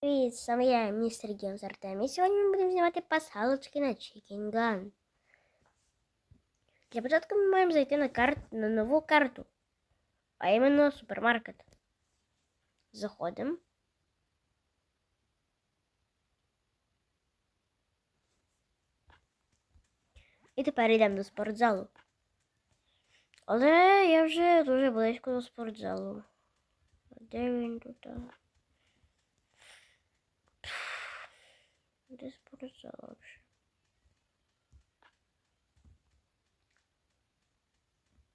Привіт, саме я, містер Геймс Артем. І сьогодні ми будемо знімати пасхалочки на Chicken Gun. Для початку ми маємо зайти на, карт... на нову карту, а іменно супермаркет. Заходимо. І тепер йдемо до спортзалу. Але я вже дуже близько до спортзалу. Де він тут? Де спортзал?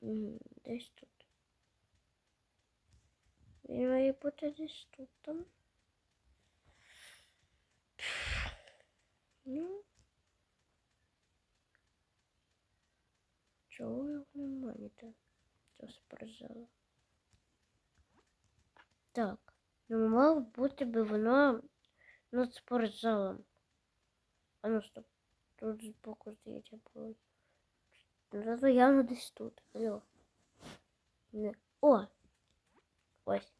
М, Десь тут. Він має бути десь тут там. Ну. Чого його немає то? Цього спортзалу. Так. Ну, мало бути би воно над спортзалом. А ну стоп. Тут збоку здається було. Ну, зато явно десь тут. Алло. Не. О! Ось.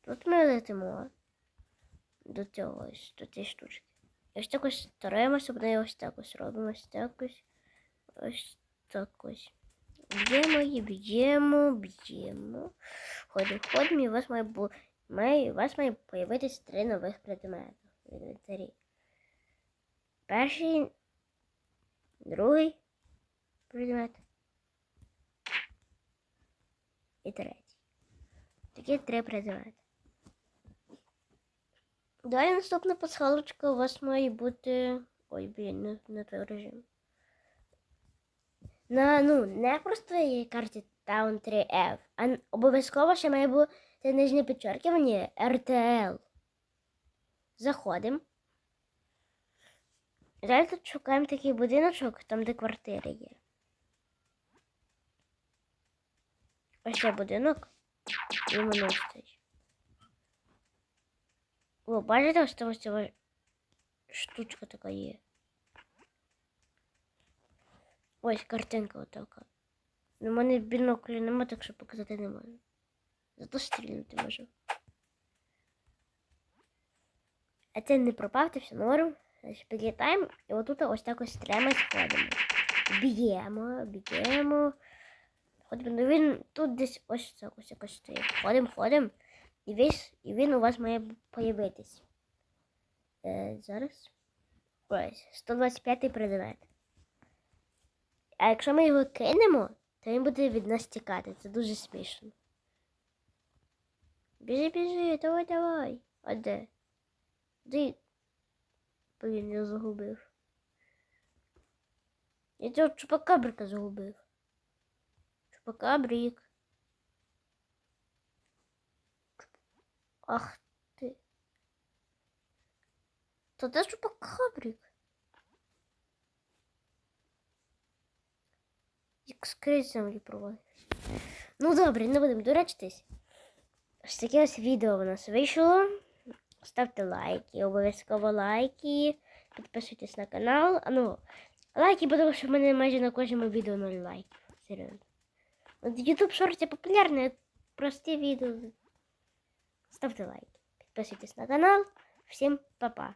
Тут ми летимо. До цього ось, до цієї штучки. І ось так ось стараємося, буде ось так ось робимо, ось так ось. Ось так ось. Б'ємо її, б'ємо, б'ємо. Ходимо, ходимо, і у вас має бу... має, у вас має появитись три нових предмети в інвентарі. Перший, другий предмет. І третій. Такі три предмети. Далі наступна пасхалочка у вас має бути. Ой, блін, не, не той режим. На, ну, не просто карті Town 3F, а обов'язково ще має бути нижнє підчеркування RTL. Заходимо. Далі тут шукаємо такий будиночок, там, де квартири є. Ось цей будинок. І цей. О, бачите, ось там ось ця штучка така є. Ось картинка отака. Ну, в мене біноклю нема, так що показати не можу. Зато стрільнути можу. А це не пропав, це все норм. Підлітаємо і отут ось так ось стріляємо сходимо. Б'ємо, б'ємо. Ходимо, ну він тут десь ось так ось якось стоїть. Ходимо, ходимо. І весь, і він у вас має появитись. Е, зараз. Ось, 125 предмет. А якщо ми його кинемо, то він буде від нас тікати. Це дуже смішно. Біжи, біжи, давай, давай. А де? Де? Блін, я загубив. Я цього чупакабрика загубив. Чупакабрик. Ах ти. То де чупакабрик? Скрізь землі проводиш. Ну добре, не будемо дурачитись. Ось таке ось відео у нас вийшло. Ставте лайки, обов'язково лайки. Підписуйтесь на канал. А ну, лайки, тому що в мене майже на кожному відео 0 лайків. Серйозно. Ютуб шорти популярні, прості відео. Ставте лайки. Підписуйтесь на канал. Всім па-па.